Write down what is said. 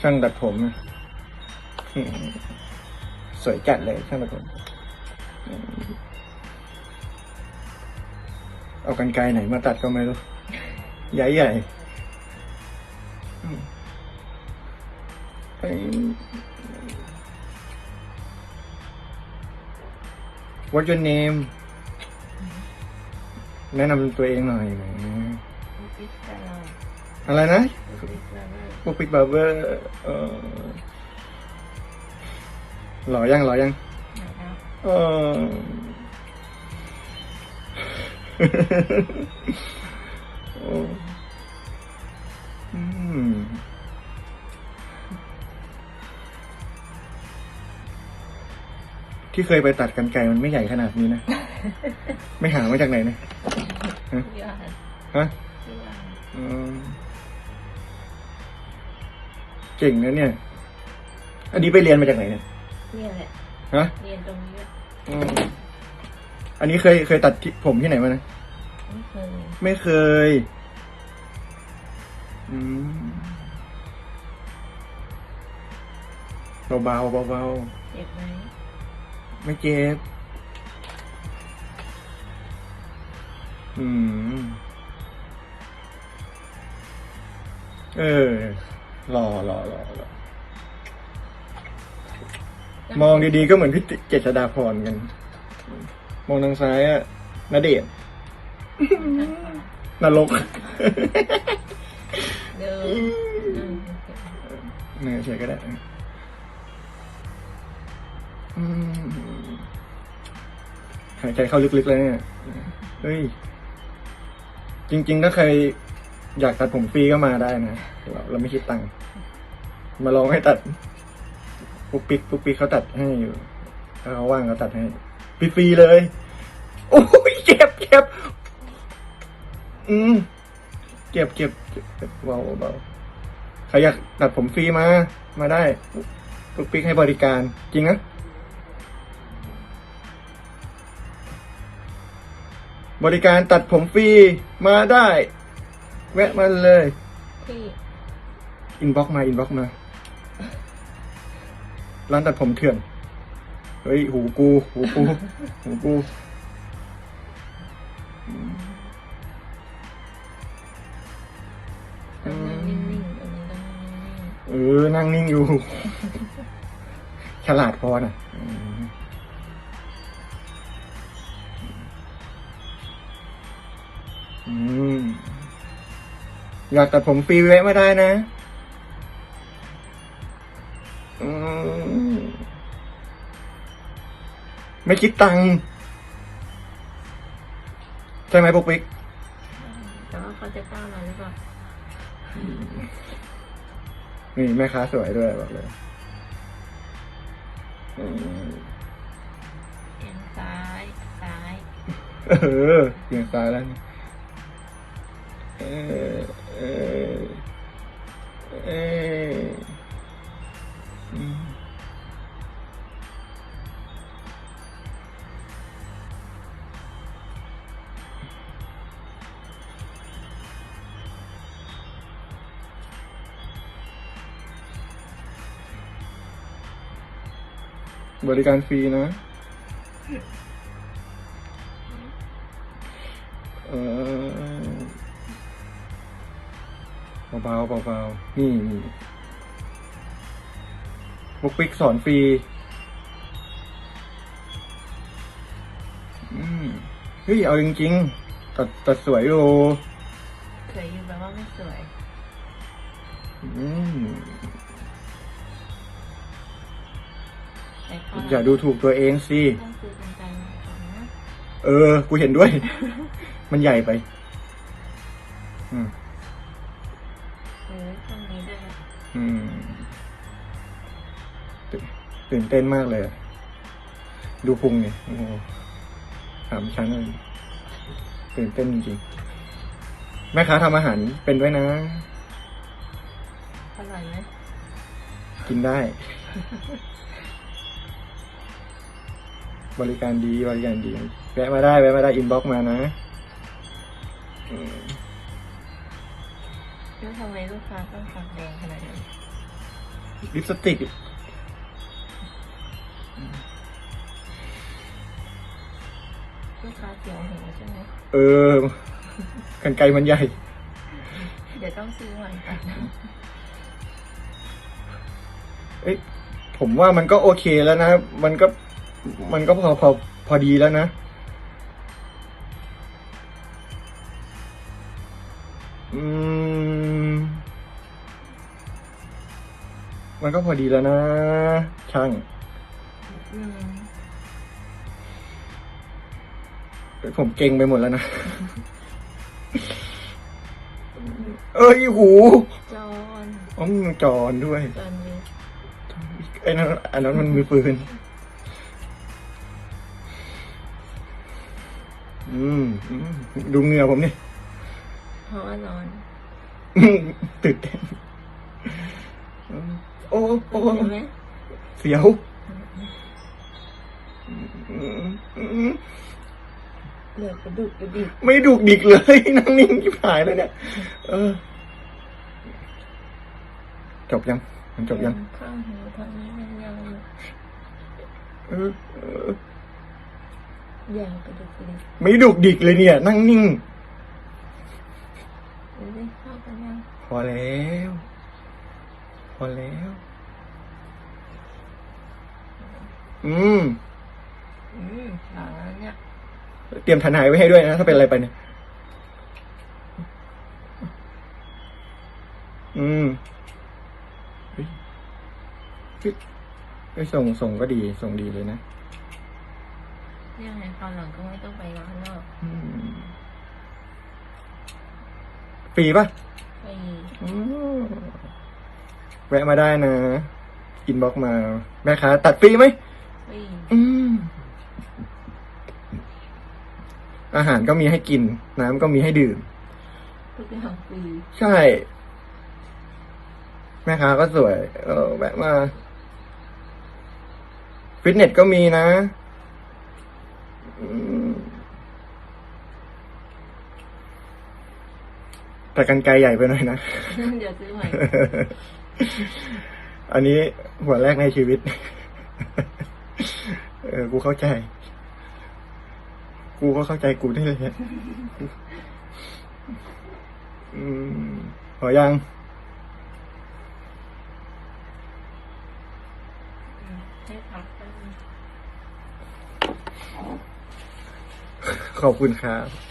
ช่างตัดผมสวยจัดเลยช่างตัดผมเอากันไกลไหนมาตัดก็ไม่รู้ ใหญ่ใหญ่ What's your name แนะนำตัวเองหน่อยแหมพิซซ่ อะไรนะพิซซ่าเราพวกปิกบาร์เบอร์เออหล่อยังหล่อยังนะครับเออโอ้อืมที่เคยไปตัดกันไก่มันไม่ใหญ่ขนาดนี้นะ ไม่หามาจากไหนนะพี่อ่านฮะพี่อ่านอืม เก่งนะเนี่ย อันนี้ไปเรียนมาจากไหนเนี่ยเนี่ยแหละฮะเรียนตรงนี้อะอืมอันนี้เคยเคยตัดที่ผมที่ไหนมานะ ไม่เคยไม่เคย อืมเบาๆเบาเจ็บไหมๆไม่เจ็บ อืม เออ หล่อหล่อหล่อหล่อมองดีๆก็เหมือนพี่เจษดาพรกัน มองทางซ้ายอะนเดชน์นรกเดินเหนื่อยเฉยก็ได้อืมหายใจเข้าลึกๆเลยเนี่ยเฮ้ย จริงๆ ถ้าใคร อยากตัดผมฟรีก็มาได้นะเราเราไม่คิดตังค์มาลองให้ตัดปุ๊กปิ๊กปุ๊กปิ๊กเขาตัดให้อยู่ถ้าเขาว่างเขาตัดให้ฟรีๆเลย โอ้ยเจ็บเจ็บอืมเจ็บเจ็บเจ็บเจ็บเบาเบาใครอยากตัดผมฟรีมา มาได้ปุ๊กปิ๊กให้บริการ จริงนะบริการตัดผมฟรีมาได้ แวะมาเลยพี่อินบ็อกมาอินบ็อกมา ร้านตัดผมเถื่อน เฮ้ย หูกู หูกู หูกูต้องนั่งนิ่งๆตรงนี้ต้องนั่งนิ่งเออ นั่งนิ่งอยู่ ฉลาดพอน่ะอืมอืม อยากตัดผมฟรีแวะมาได้นะอืมไม่คิดตังค์ใช่ไหมปุ๊กปิ๊กๆแต่ว่าเขาจะกล้ามาหรือเปล่านี่แม่ค้าสวยด้วยบอกเลยอืมเอ็นซ้ายซ้าย เออเบี่ยงซ้ายแล้วนี่ เออ เบาๆเบาๆนี่นี่บุกปิกสอนฟรีอืมเฮ้ยเอาจริงๆตัดตัดสวยอยู่สวยอยู่แปลว่าไม่สวย อืมแต่ก็อย่าดูถูกตัวเองสิ ต้องซื้อกันไกลมาก่อนนะ เออ กูเห็นด้วย มันใหญ่ไป อืม อืมตื่นตื่นเต้นมากเลยอะดูพุงเนี่ยโอ้โหสามชั้นเลยตื่นเต้นจริงๆแม่ค้าทำอาหารเป็นด้วยนะ อร่อยไหมกินได้ บริการดีบริการดี แวะมาได้ แวะมาได้ อินบ็อกมานะอืม แล้วทำไมลูกค้าต้องปากแดงขนาดนี้ลิปสติกลูกค้าเสียวหูใช่ไหมเออ กันไกลมันใหญ่ เดี๋ยวต้องซื้อใหม่ก่อนเอ้ยผมว่ามันก็โอเคแล้วนะ มันก็ มันก็พอพอพอดีแล้วนะ อืม มันก็พอดีแล้วนะ ช่างอืมผมเก่งไปหมดแล้วนะ เอ้ยหูจอนอ๋อมีจอนด้วยจอนวิทไอ้นั่นอันนั้นมันมือปืนอืมอืม ดูเหงื่อผมนี่เพราะว่านอน ตื่นเต้น โอ้โอ้เห็นไหมเสียวอืมอืมเหลือกระดุกกระดิกไม่ดุกดิกเลยนั่งนิ่งที่หายเลยเนี่ย เออ จบยังมันจบยังข้างหูทางนี้มันยาวอยู่เออเออยาวกระดุกกระดิกไม่ดุกดิกเลยเนี่ย นั่งนิ่งดูสิเข้ากันยังพอแล้วพ อแล้ว อืม อืมหลังแล้วเนี่ย เตรียมทนายไว้ให้ด้วยนะ ถ้าเป็นอะไรไปเนี่ย อืมเฮ้ยเฮ้ยเฮ้ยส่งส่งก็ดี ส่งดีเลยนะยังไงคราวหลังก็ไม่ต้องไปร้านนอกอืมฟรีป่ะไปอืม แวะมาได้นะอินบ็อกมา แม่ค้าตัดฟรีไหมไปอืมอาหารก็มีให้กิน น้ำก็มีให้ดื่มทุกอย่างฟรีใช่ แม่ค้าก็สวย เออแวะมา ฟิตเนสก็มีนะอืมแต่กันไกลใหญ่ไปหน่อยนะ เดี๋ยวซื้อใหม่ อันนี้หัวแรกในชีวิต เออ กูเข้าใจ กูก็เข้าใจกูได้เลยอะอืมพอยังให้พักแป๊บนึงขอบคุณครับ